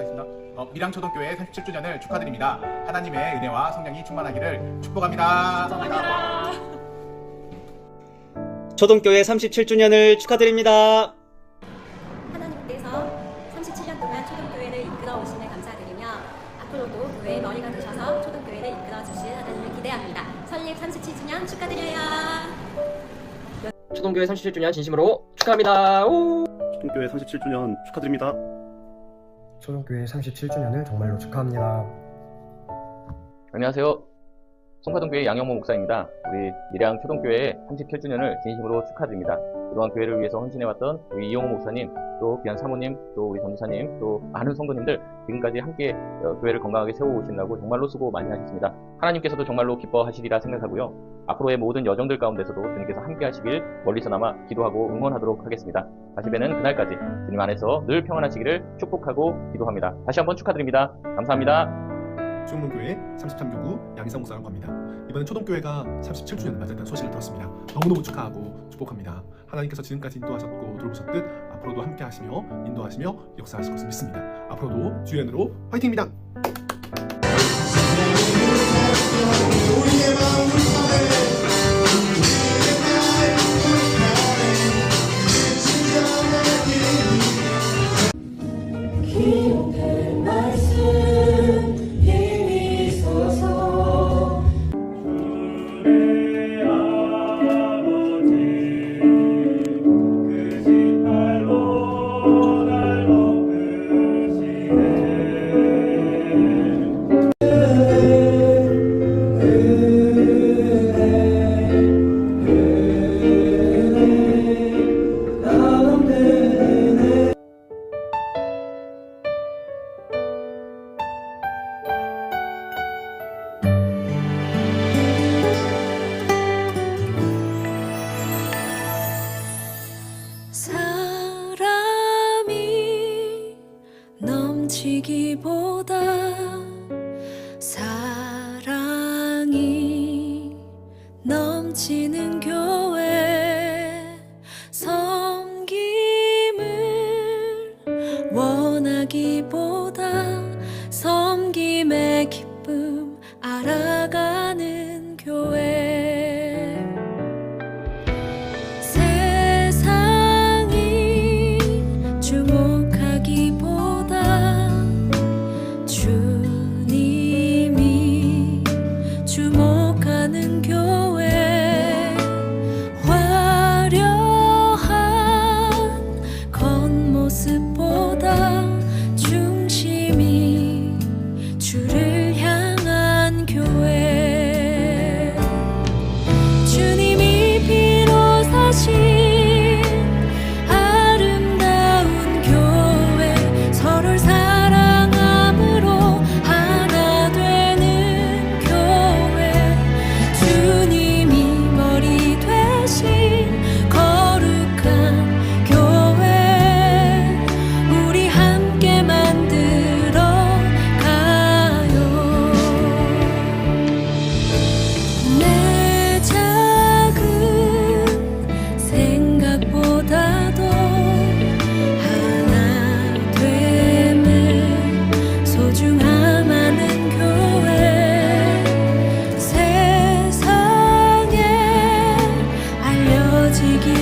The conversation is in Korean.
하겠습니다. 어, 밀양초등교회 37주년을 축하드립니다. 하나님의 은혜와 성령이 충만하기를 축복합니다. 초동교회 37주년을 축하드립니다. 하나님께서 37년 동안 초등교회를 이끌어 오심에 감사드리며 앞으로도 교회의 머리가 되셔서 초등교회를 이끌어 주실 하나님을 기대합니다. 설립 37주년 축하드려요. 초동교회 37주년 진심으로 축하합니다. 오! 초등교회 37주년 축하드립니다. 초등교회 37주년을 정말로 축하합니다. 안녕하세요. 송파동교회 양영모 목사입니다. 우리 밀양 초동교회 37주년을 진심으로 축하드립니다. 그동안 교회를 위해서 헌신해왔던 우리 이용호 목사님, 또 귀한 사모님, 또 우리 전도사님, 또 많은 성도님들 지금까지 함께 어, 교회를 건강하게 세워오신다고 정말로 수고 많이 하셨습니다. 하나님께서도 정말로 기뻐하시리라 생각하고요. 앞으로의 모든 여정들 가운데서도 주님께서 함께 하시길 멀리서나마 기도하고 응원하도록 하겠습니다. 다시 뵈는 그날까지 주님 안에서 늘 평안하시기를 축복하고 기도합니다. 다시 한번 축하드립니다. 감사합니다. 중문교회 33교구 양희성 목사라고 합니다. 이번에 초동교회가 37주년을 맞았다는 소식을 들었습니다. 너무너무 축하하고 축복합니다. 하나님께서 지금까지 인도하셨고 돌보셨듯 앞으로도 함께 하시며 인도하시며 역사하실 것을 믿습니다. 앞으로도 주연으로 화이팅입니다. 넘치기보다 사랑이 넘치는 교회 섬김을 원하기보다 nasip to give.